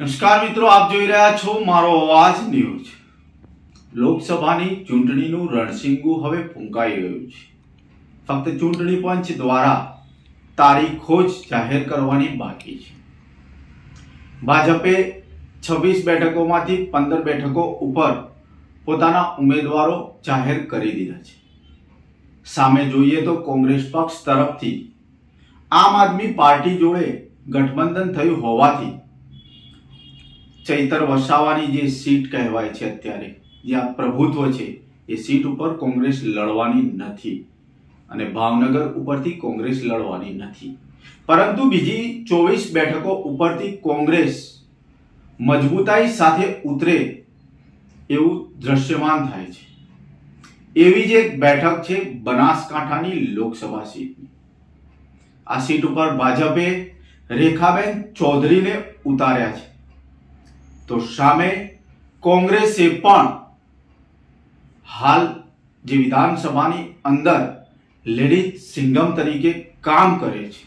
નમસ્કાર મિત્રો, આપ જોઈ રહ્યા છો મારો અવાજ ન્યૂઝ. લોકસભાની ચૂંટણીનું રણસિંગુ હવે ફૂંકાઈ ગયું છે. ફક્ત ચૂંટણી પંચ દ્વારા તારીખો જ જાહેર કરવાની બાકી છે. ભાજપે છવ્વીસ બેઠકોમાંથી પંદર બેઠકો ઉપર પોતાના ઉમેદવારો જાહેર કરી દીધા છે. સામે જોઈએ તો કોંગ્રેસ પક્ષ તરફથી આમ આદમી પાર્ટી જોડે ગઠબંધન થયું હોવાથી ચૈતર વસાવાની જે સીટ કહેવાય છે અત્યારે, જે આ પ્રભુત્વ છે, એ સીટ ઉપર કોંગ્રેસ લડવાની નથી અને ભાવનગર ઉપરથી કોંગ્રેસ લડવાની નથી. પરંતુ બીજી ચોવીસ બેઠકો ઉપરથી કોંગ્રેસ મજબૂતાઈ સાથે ઉતરે એવું દ્રશ્યમાન થાય છે. એવી જ એક બેઠક છે બનાસકાંઠાની લોકસભા સીટની. આ સીટ ઉપર ભાજપે રેખાબેન ચૌધરીને ઉતાર્યા છે. તો સામે કોંગ્રેસે પણ હાલ જે વિધાનસભાની અંદર લેડી સિંગમ તરીકે કામ કરે છે,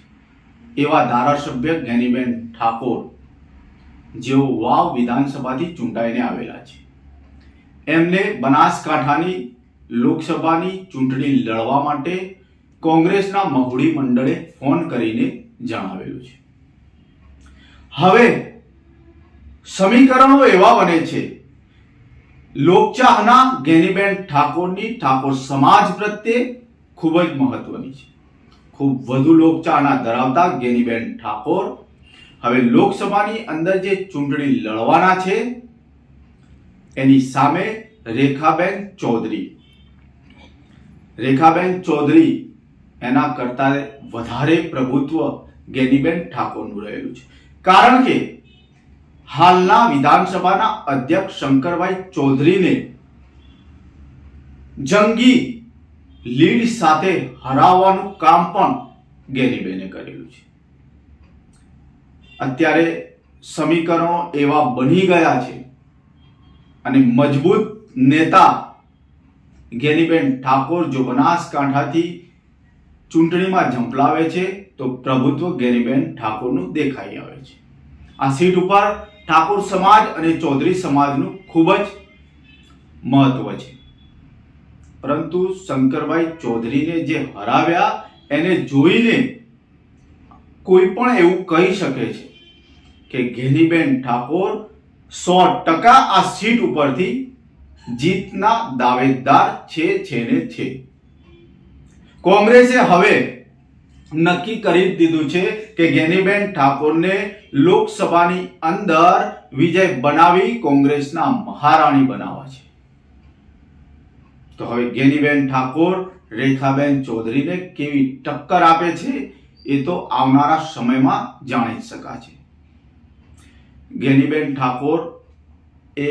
એવા ધારાસભ્ય જ્ઞાનીબેન ઠાકોર, જેઓ વાવ વિધાનસભાથી ચૂંટાઈને આવેલા છે. એમને બનાસકાંઠાની લોકસભાની ચૂંટણી લડવા માટે કોંગ્રેસના મહુડી મંડળે ફોન કરીને જણાવેલું છે. હવે સમીકરણો એવા બને છે. લોકચાહના જ્ઞાનીબેન ઠાકોરની ઠાકોર સમાજ પ્રત્યે ખૂબ જ મહત્વની છે. ખૂબ વધુ લોકચાહના ધરાવતા જ્ઞાનીબેન ઠાકોર હવે લોકસભાની અંદર જે ચૂંટણી લડવાના છે, એની સામે રેખાબેન ચૌધરી. રેખાબેન ચૌધરી એના કરતા વધારે પ્રભુત્વ જ્ઞાનીબેન ઠાકોરનું રહેલું છે. કારણ કે હાલના વિધાનસભાના અધ્યક્ષ શંકરભાઈ ચૌધરીને જંગી લીડ સાથે હરાવવાનું કામ પણ ગેરીબેને કરેલું છે. અત્યારે સમીકરણો એવા બની ગયા છે અને મજબૂત નેતા ગેનીબેન ઠાકોર જો બનાસકાંઠાથી ચૂંટણીમાં ઝંપલાવે છે, તો પ્રભુત્વ ગેનીબેન ઠાકોરનું દેખાઈ આવે છે. આ સીટ ઉપર ઠાકોર સમાજ અને ચૌધરી સમાજનું ખૂબ જ મહત્વ છે. પરંતુ શંકરભાઈ ચૌધરીને જે હરાવ્યા, એને જોઈને કોઈ પણ એવું કહી શકે છે કે ઘેનીબેન ઠાકોર સો ટકા આ સીટ ઉપરથી જીતના દાવેદાર છે છે ને છે. કોંગ્રેસે હવે નક્કી કરી દીધું છે કે ગેનીબેન ઠાકોરને લોકસભાની અંદર વિજય બનાવી કોંગ્રેસના મહારાણી બનાવવા છે. તો હવે ગેનીબેન ઠાકોર રેખાબેન ચૌધરીને કેવી ટક્કર આપે છે એ તો આવનારા સમયમાં જાણી શકાશે. ગેનીબેન ઠાકોર એ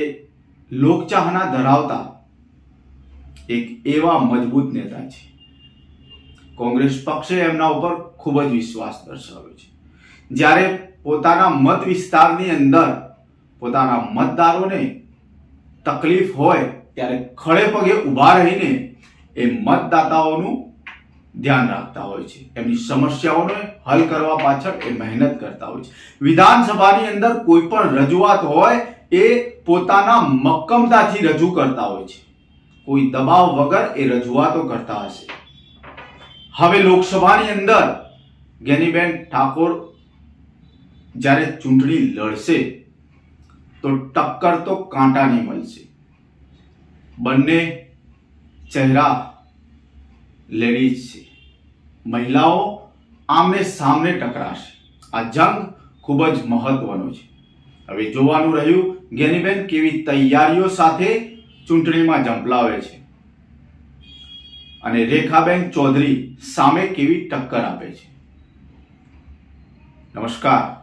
લોકચાહના ધરાવતા એક એવા મજબૂત નેતા છે. કોંગ્રેસ પક્ષે એમના ઉપર ખૂબ જ વિશ્વાસ દર્શાવ્યો છે. જ્યારે પોતાના મત વિસ્તારની અંદર પોતાના મતદારોને તકલીફ હોય ત્યારે ખડે પગે ઊભા રહીને એ મતદાતાઓનું ધ્યાન રાખતા હોય છે. એમની સમસ્યાઓને હલ કરવા પાછળ એ મહેનત કરતા હોય છે. વિધાનસભાની અંદર કોઈ પણ રજૂઆત હોય એ પોતાના મક્કમતાથી રજૂ કરતા હોય છે. કોઈ દબાવ વગર એ રજૂઆતો કરતા હશે. હવે લોકસભાની અંદર જ્ઞાનીબેન ઠાકોર જ્યારે ચૂંટણી લડશે, તો ટક્કર તો કાંટાની મળશે. બંને ચહેરા લેડીઝ છે. મહિલાઓ આમને સામને ટકરાશે. આ જંગ ખૂબ જ મહત્વનો છે. હવે જોવાનું રહ્યું જ્ઞાનીબેન કેવી તૈયારીઓ સાથે ચૂંટણીમાં ઝંપલાવે છે. અને રેખાબેન ચૌધરી સામે કેવી ટક્કર આપે છે? નમસ્કાર.